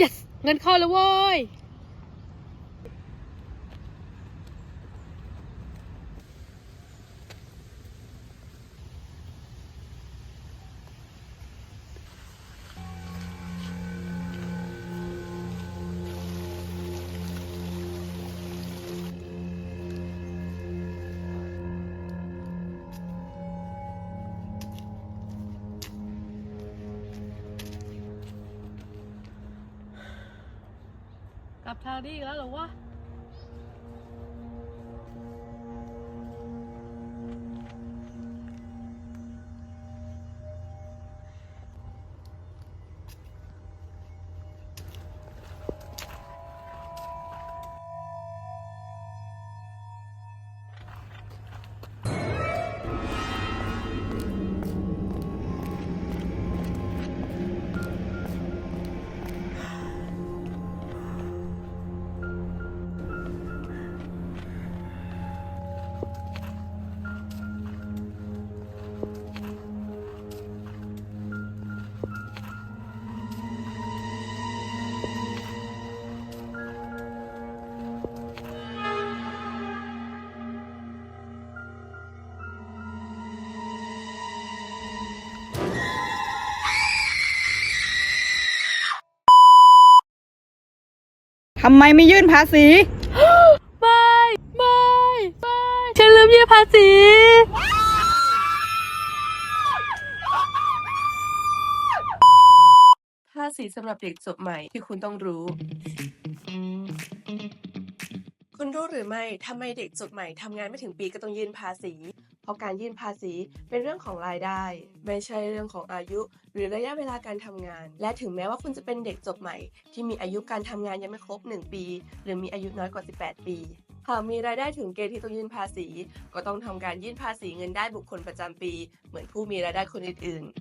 yes เงินเข้าแล้วเว้ย บทางนี้แล้วหรอวะ ทำไมไม่ยื่นภาษี ไม่ไม่ไม่ฉันลืมยื่นภาษี ภาษีสำหรับเด็กจบใหม่ที่คุณต้องรู้ คุณรู้หรือไม่ทำไมเด็กจบใหม่ทำงานไม่ถึงปีก็ต้องยื่นภาษี เพราะการยื่นภาษีเป็นเรื่องของรายได้ ไม่ใช่เรื่องของอายุ หรือระยะเวลาการทำงาน และถึงแม้ว่าคุณจะเป็นเด็กจบใหม่ ที่มีอายุการทำงานยังไม่ครบ 1 ปี หรือมีอายุน้อยกว่า 18 ปีหากมีรายได้ถึงเกณฑ์ที่ต้องยื่นภาษี ก็ต้องทำการยื่นภาษีเงินได้บุคคลประจำปี เหมือนผู้มีรายได้คนอื่น ๆ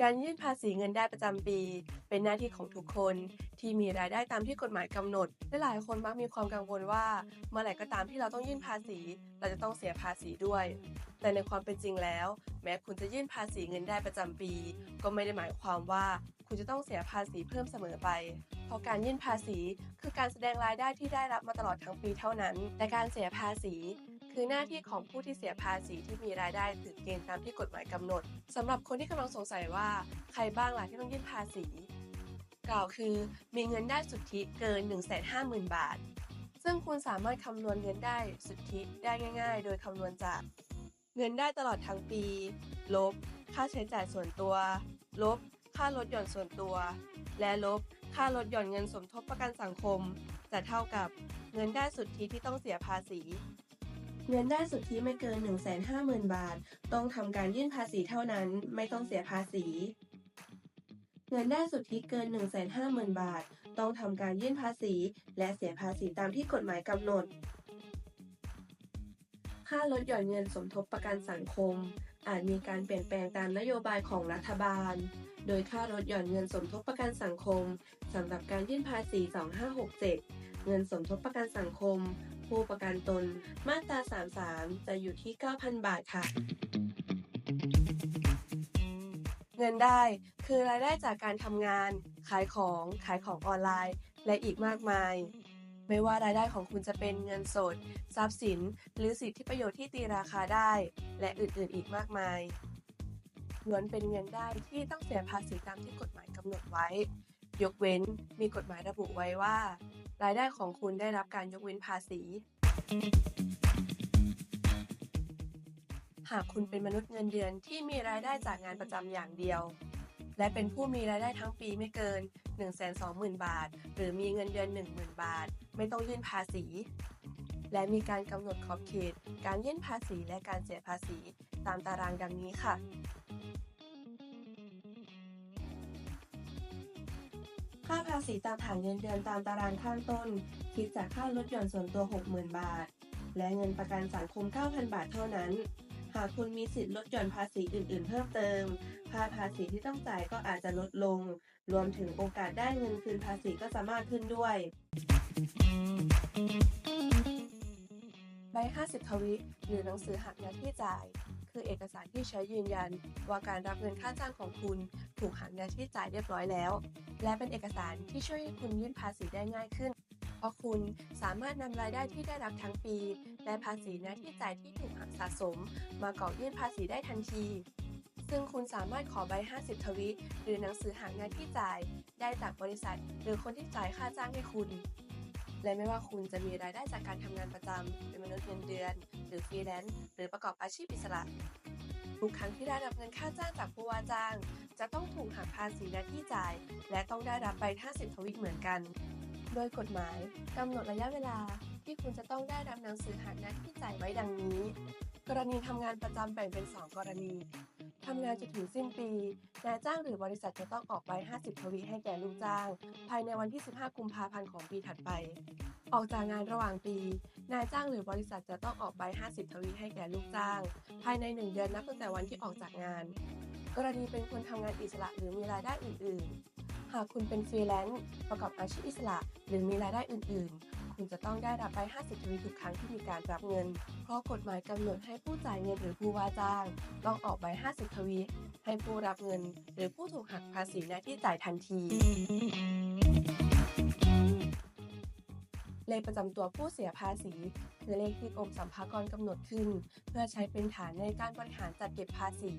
การยื่นภาษีเงินได้ประจำปี เป็นหน้าที่ของทุกคน ที่มีรายได้ตามที่กฎหมายกำหนดและหลายคนมักมีความกังวลว่า เมื่อไหร่ก็ตามที่เราต้องยื่นภาษี เราจะต้องเสียภาษีด้วย แต่ในความเป็นจริงแล้ว แม้คุณจะยื่นภาษีเงินได้ประจำปี ก็ไม่ได้หมายความว่าคุณจะต้องเสียภาษีเพิ่มเสมอไป เพราะการยื่นภาษีคือการแสดงรายได้ที่ได้รับมาตลอดทั้งปีเท่านั้น แต่การเสียภาษี คือหน้าที่ของผู้ที่เสียภาษีที่มีรายได้ถึงเกณฑ์ตามที่กฎหมายกำหนดสำหรับคนที่กำลังสงสัยว่า ใครบ้างล่ะที่ต้องยื่นภาษี กล่าวคือ มีเงินได้สุทธิเกิน 150,000 บาท ซึ่งคุณสามารถคำนวณเงินได้สุทธิได้ง่าย ๆ โดยคำนวณจาก เงินได้ตลอดทั้งปี ลบ ค่าใช้จ่ายส่วนตัว ลบ ค่าลดหย่อนส่วนตัว และลบ ค่าลดหย่อนเงินสมทบประกันสังคม จะเท่ากับเงินได้สุทธิที่ต้องเสียภาษีเงินได้สุทธิไม่เกิน 150,000 บาท ต้องทำการยื่นภาษีเท่านั้น ไม่ต้องเสียภาษี เงินได้สุทธิเกิน 150,000 บาท ต้องทำการยื่นภาษี และเสียภาษีตามที่กฎหมายกำหนด ค่าลดหย่อนเงินสมทบประกันสังคม อาจมีการเปลี่ยนแปลงตามนโยบายของรัฐบาล โดยค่าลดหย่อนเงินสมทบประกันสังคมสำหรับการยื่นภาษี 2567 เงินสมทบประกันสังคม ผู้ประกันตน มาตรา 33 จะอยู่ที่ 9,000 บาทค่ะเงินได้ คือรายได้จากการทำงาน ขายของ ขายของออนไลน์ และอีกมากมาย ไม่ว่ารายได้ของคุณจะเป็นเงินสด ทรัพย์สิน หรือสิทธิประโยชน์ที่ตีราคาได้ และอื่นๆอีกมากมายล้วนเป็นเงินได้ที่ต้องเสียภาษีตามที่กฎหมายกำหนดไว้ ยกเว้นมีกฎหมายระบุไว้ว่า รายได้ของคุณได้รับการยกเว้นภาษี หากคุณเป็นมนุษย์เงินเดือนที่มีรายได้จากงานประจำอย่างเดียว และเป็นผู้มีรายได้ทั้งปีไม่เกิน 120,000 บาท หรือมีเงินเดือน 10,000 บาท ไม่ต้องยื่นภาษี และมีการกำหนดขอบเขต การยื่นภาษีและการเสียภาษี ตามตารางดังนี้ค่ะค่าภาษีตามฐานเงินเดือนตามตารางข้างต้น คิดจากค่าลดหย่อนส่วนตัว 60,000 บาท และเงินประกันสังคม 9,000 บาทเท่านั้นากคุณมีสิทธิ์ลดหย่อนภาษีอื่น ๆ เพิ่มเติมค่าภาษีที่ต้องจ่ายก็อาจจะลดลง รวมถึงโอกาสได้เงินคืนภาษีก็จะมากขึ้นด้วย ใบ 50 ทวิ หรือหนังสือหักหน้าที่จ่ายคืคือเอกสารที่ใช้ยืนยัน ว่าการรับเงินค่าจ้างของคุณถูกหักหน้าที่จ่ายเรียบร้อยแล้ว และเป็นเอกสารที่ช่วยให้คุณยื่นภาษีได้ง่ายขึ้นเพราะคุณสามารถนำรายได้ที่ได้รับทั้งปี และภาษีหน้าที่จ่ายที่ถูกหักสะสม มากรอยื่นภาษีได้ทันที ซึ่งคุณสามารถขอใบ 50 ทวิตหรือหนังสือหักหน้าที่จ่าย ได้จากบริษัท หรือคนที่จ่ายค่าจ้างให้คุณ และไม่ว่าคุณจะมีรายได้จากการทำงานประจำเป็นมนุษย์เงินเดือน หรือฟรีแลนซ์หรือประกอบอาชีพอิสระทุกครั้งที่ได้รับเงินค่าจ้างจากผู้ว่าจ้าง จะต้องถูกหักภาษีหน้าที่จ่าย และต้องได้รับใบ 50 ทวิตเหมือนกัน โดยกฎหมายกำหนดระยะเวลา ที่คุณจะต้องได้รับหนังสือหักหน้าที่จ่ายไว้ดังนี้ กรณีทำงานประจำแบ่งเป็น 2 กรณีทำงานจนถึงสิ้นปี นายจ้างหรือบริษัทจะต้องออกใบ 50 ทวีให้แก่ลูกจ้าง ภายในวันที่ 15 กุมภาพันธ์ของปีถัดไป ออกจากงานระหว่างปี นายจ้างหรือบริษัทจะต้องออกใบ 50 ทวีให้แก่ลูกจ้าง ภายใน 1 เดือนนับตั้งแต่วันที่ออกจากงาน กรณีเป็นคนทำงานอิสระหรือมีรายได้อื่น ๆ หากคุณเป็นฟรีแลนซ์ประกอบอาชีพอิสระ หรือมีรายได้อื่น ๆ คุณจะต้องได้รับใบ50ทวีทุกครั้งที่มีการรับเงิน เพราะกฎหมายกำหนดให้ผู้จ่ายเงินหรือผู้ว่าจ้าง ต้องออกใบ50ทวีให้ผู้รับเงิน หรือผู้ถูกหักภาษีหน้าที่จ่ายทันที เลขประจำตัวผู้เสียภาษีคือเลขที่กรมสรรพากรกำหนดขึ้น เพื่อใช้เป็นฐานในการบริหารจัดเก็บภาษี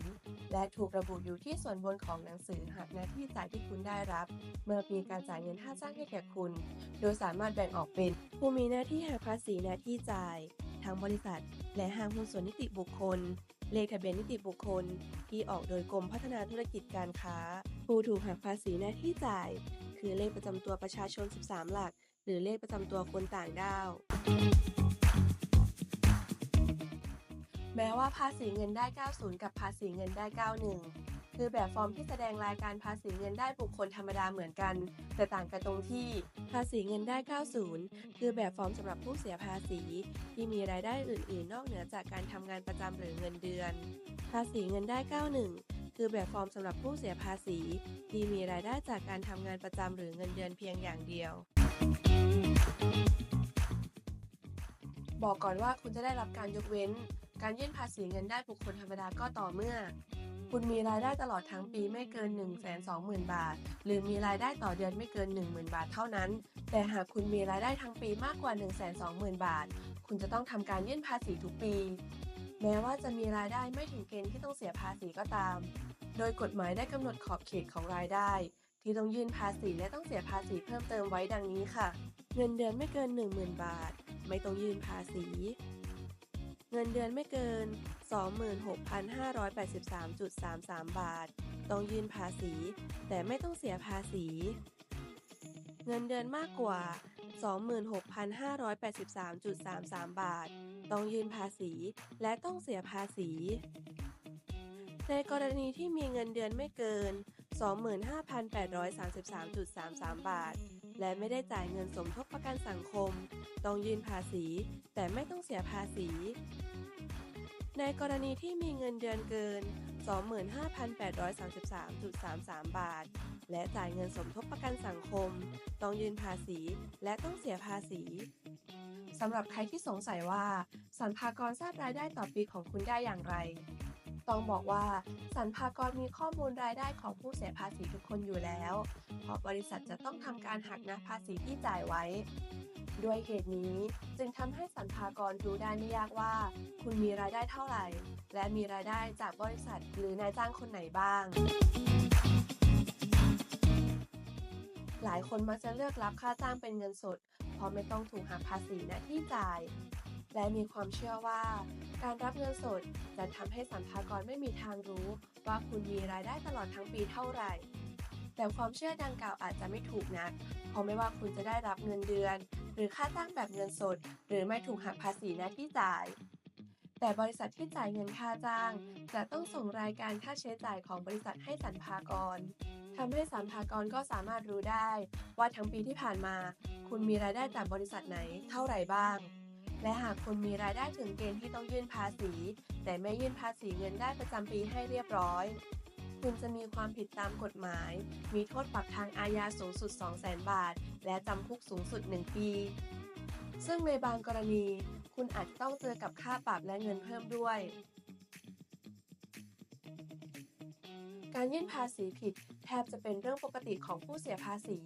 และถูกระบุอยู่ที่ส่วนบนของหนังสือหักหน้าที่จ่ายที่คุณได้รับ เมื่อมีการจ่ายเงินค่าจ้างให้แก่คุณ โดยสามารถแบ่งออกเป็น ผู้มีหน้าที่หักภาษีหน้าที่จ่ายทางบริษัท และห้างหุ้นส่วนนิติบุคคล เลขทะเบียนนิติบุคคล ที่ออกโดยกรมพัฒนาธุรกิจการค้า ผู้ถูกหักภาษีหน้าที่จ่าย คือเลขประจำตัวประชาชน 13 หลัก รือเลขประจำตัวคนต่างด้าว แม้ว่าภาษีเงินได้ 90 กับภาษีเงินได้ 91 คือแบบฟอร์มที่แสดงรายการภาษีเงินได้บุคคลธรรมดาเหมือนกัน แต่ต่างกันตรงที่ภาษีเงินได้ 90 คือแบบฟอร์มสำหรับผู้เสียภาษี ที่มีรายได้อื่น ๆ นอกเหนือจากการทำงานประจำหรือเงินเดือน ภาษีเงินได้ 91คือแบบฟอร์มสำหรับผู้เสียภาษี ที่มีรายได้จากการทำงานประจำหรือเงินเดือนเพียงอย่างเดียว บอกก่อนว่าคุณจะได้รับการยกเว้น การยื่นภาษีเงินได้บุคคลธรรมดาก็ต่อเมื่อ คุณมีรายได้ตลอดทั้งปีไม่เกิน 1 2 0 0 0 0 บาท หรือมีรายได้ต่อเดือนไม่เกิน 10,000 บาทเท่านั้น แต่หากคุณมีรายได้ทั้งปีมากกว่า 1 2 0 0 0 0 บาท คุณจะต้องทำการยื่นภาษีทุกปี แม้ว่าจะมีรายได้ไม่ถึงเกณฑ์ที่ต้องเสียภาษีก็ตาม โดยกฎหมายได้กำหนดขอบเขตของรายได้ ที่ต้องยื่นภาษีและต้องเสียภาษีเพิ่มเติมไว้ดังนี้ค่ะ เงินเดือนไม่เกิน 10,000 บาท ไม่ต้องยื่นภาษี เงินเดือนไม่เกิน 26,583.33 บาท ต้องยื่นภาษี แต่ไม่ต้องเสียภาษี เงินเดือนมากกว่า 26,583.33 บาท ต้องยื่นภาษีและต้องเสียภาษี ในกรณีที่มีเงินเดือนไม่เกิน 25,833.33 บาท และไม่ได้จ่ายเงินสมทบประกันสังคม ต้องยื่นภาษี แต่ไม่ต้องเสียภาษี ในกรณีที่มีเงินเดือนเกิน 25,833.33 บาท และจ่ายเงินสมทบประกันสังคม ต้องยื่นภาษีและต้องเสียภาษีสำหรับใครที่สงสัยว่าสรรพากรทราบรายได้ต่อปีของคุณได้อย่างไร ต้องบอกว่าสรรพากรมีข้อมูลรายได้ของผู้เสียภาษีทุกคนอยู่แล้ว เพราะบริษัทจะต้องทำการหักน้าภาษีที่จ่ายไว้ ด้วยเหตุนี้จึงทำให้สรรพากรรู้ได้ไม่ยากว่า คุณมีรายได้เท่าไหร่ และมีรายได้จากบริษัทหรือนายจ้างคนไหนบ้างหลายคนมักจะเลือกรับค่าจ้างเป็นเงินสด เพราะไม่ต้องถูกหักภาษีหน้าที่จ่าย และมีความเชื่อว่า การรับเงินสดจะทำให้สรรพากรไม่มีทางรู้ ว่าคุณมีรายได้ตลอดทั้งปีเท่าไหร่ แต่ความเชื่อดังกล่าวอาจจะไม่ถูกนัก เพราะไม่ว่าคุณจะได้รับเงินเดือน หรือค่าจ้างแบบเงินสด หรือไม่ถูกหักภาษีหน้าที่จ่ายแต่บริษัทที่จ่ายเงินค่าจ้าง จะต้องส่งรายการค่าใช้จ่ายของบริษัทให้สรรพากรทำให้สรรพากรก็สามารถรู้ได้ ว่าทั้งปีที่ผ่านมา คุณมีรายได้จากบริษัทไหนเท่าไหร่บ้าง และหากคุณมีรายได้ถึงเกณฑ์ที่ต้องยื่นภาษี แต่ไม่ยื่นภาษีเงินได้ประจำปีให้เรียบร้อย คุณจะมีความผิดตามกฎหมาย มีโทษปรับทางอาญาสูงสุด 200,000 บาท และจำคุกสูงสุด 1 ปี ซึ่งในบางกรณี คุณอาจต้องเจอกับค่าปรับและเงินเพิ่มด้วย การยื่นภาษีผิดแทบจะเป็นเรื่องปกติของผู้เสียภาษี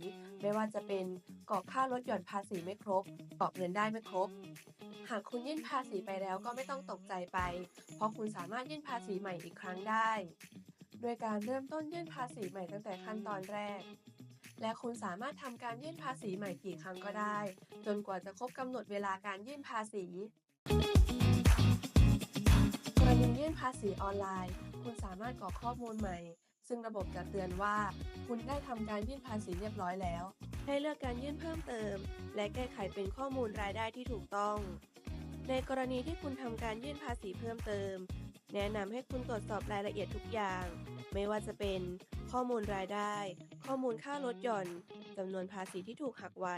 ไม่ว่าจะเป็นกรอกค่าลดหย่อนภาษีไม่ครบกรอกเงินได้ไม่ครบ หากคุณยื่นภาษีไปแล้วก็ไม่ต้องตกใจไป เพราะคุณสามารถยื่นภาษีใหม่อีกครั้งได้ โดยการเริ่มต้นยื่นภาษีใหม่ตั้งแต่ขั้นตอนแรก และคุณสามารถทำการยื่นภาษีใหม่กี่ครั้งก็ได้ จนกว่าจะครบกำหนดเวลาการยื่นภาษีกรณียื่นภาษีออนไลน์ คุณสามารถกรอกข้อมูลใหม่ ซึ่งระบบจะเตือนว่า คุณได้ทำการยื่นภาษีเรียบร้อยแล้วให้เลือกการยื่นเพิ่มเติม และแก้ไขเป็นข้อมูลรายได้ที่ถูกต้อง ในกรณีที่คุณทำการยื่นภาษีเพิ่มเติม แนะนำให้คุณตรวจสอบรายละเอียดทุกอย่าง ไม่ว่าจะเป็น ข้อมูลรายได้ ข้อมูลค่าลดหย่อนจำนวนภาษีที่ถูกหักไว้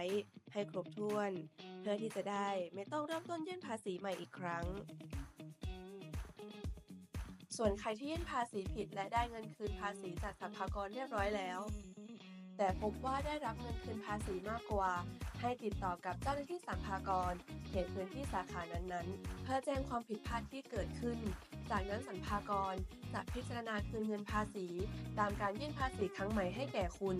ให้ครบถ้วน เพื่อที่จะได้ไม่ต้องเริ่มต้นยื่นภาษีใหม่อีกครั้ง ส่วนใครที่ยื่นภาษีผิดและได้เงินคืนภาษีจากสรรพากรเรียบร้อยแล้ว แต่พบว่าได้รับเงินคืนภาษีมากกว่า ให้ติดต่อกับเจ้าหน้าที่สรรพากรเขตพื้นที่สาขานั้นๆ เพื่อแจ้งความผิดพลาดที่เกิดขึ้น จากนั้นสรรพากรจะพิจารณาคืนเงินภาษี ตามการยื่นภาษีครั้งใหม่ให้แก่คุณ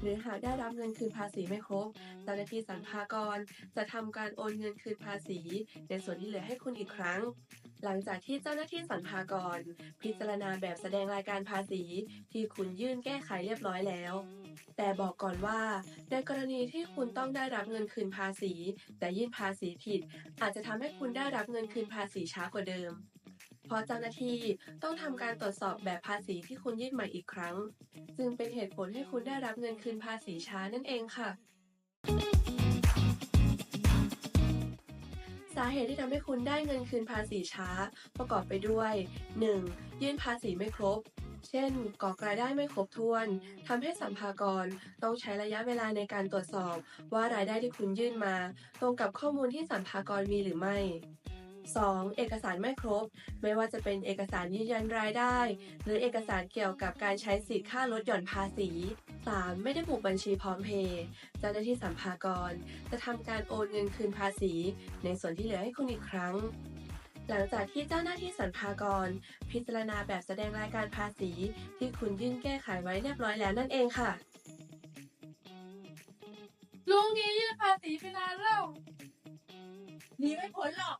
หรือหากได้รับเงินคืนภาษีไม่ครบ เจ้าหน้าที่สรรพากรจะทำการโอนเงินคืนภาษี ในส่วนที่เหลือให้คุณอีกครั้งหลังจากที่เจ้าหน้าที่สรรพากร พิจารณาแบบแสดงรายการภาษี ที่คุณยื่นแก้ไขเรียบร้อยแล้ว แต่บอกก่อนว่า ในกรณีที่คุณต้องได้รับเงินคืนภาษี แต่ยื่นภาษีผิด อาจจะทำให้คุณได้รับเงินคืนภาษีช้ากว่าเดิมเพราะเจ้าหน้าที่ต้องทำการตรวจสอบแบบภาษีที่คุณยื่นใหม่อีกครั้ง จึงเป็นเหตุผลให้คุณได้รับเงินคืนภาษีช้านั่นเองค่ะ สาเหตุที่ทำให้คุณได้เงินคืนภาษีช้า ประกอบไปด้วย 1. ยื่นภาษีไม่ครบ เช่นกรอกรายได้ไม่ครบถ้วนทำให้สัมภากรต้องใช้ระยะเวลาในการตรวจสอบ ว่ารายได้ที่คุณยื่นมา ตรงกับข้อมูลที่สัมภากรมีหรือไม่ 2. เอกสารไม่ครบ ไม่ว่าจะเป็นเอกสารยืนยันรายได้ หรือเอกสารเกี่ยวกับการใช้สิทธิ์ค่าลดหย่อนภาษี 3. ไม่ได้ผูกบัญชีพร้อมเพย์เจ้าหน้าที่สัมภากร จะทำการโอนเงินคืนภาษี ในส่วนที่เหลือให้คุณอีกครั้ง หลังจากที่เจ้าหน้าที่สรรพากร พิจารณาแบบแสดงรายการภาษี ที่คุณยื่นแก้ไขไว้เรียบร้อยแล้วนั่นเองค่ะ ลุงนี้ยื่นภาษีไปนานแล้วหนีไม่พ้นหรอก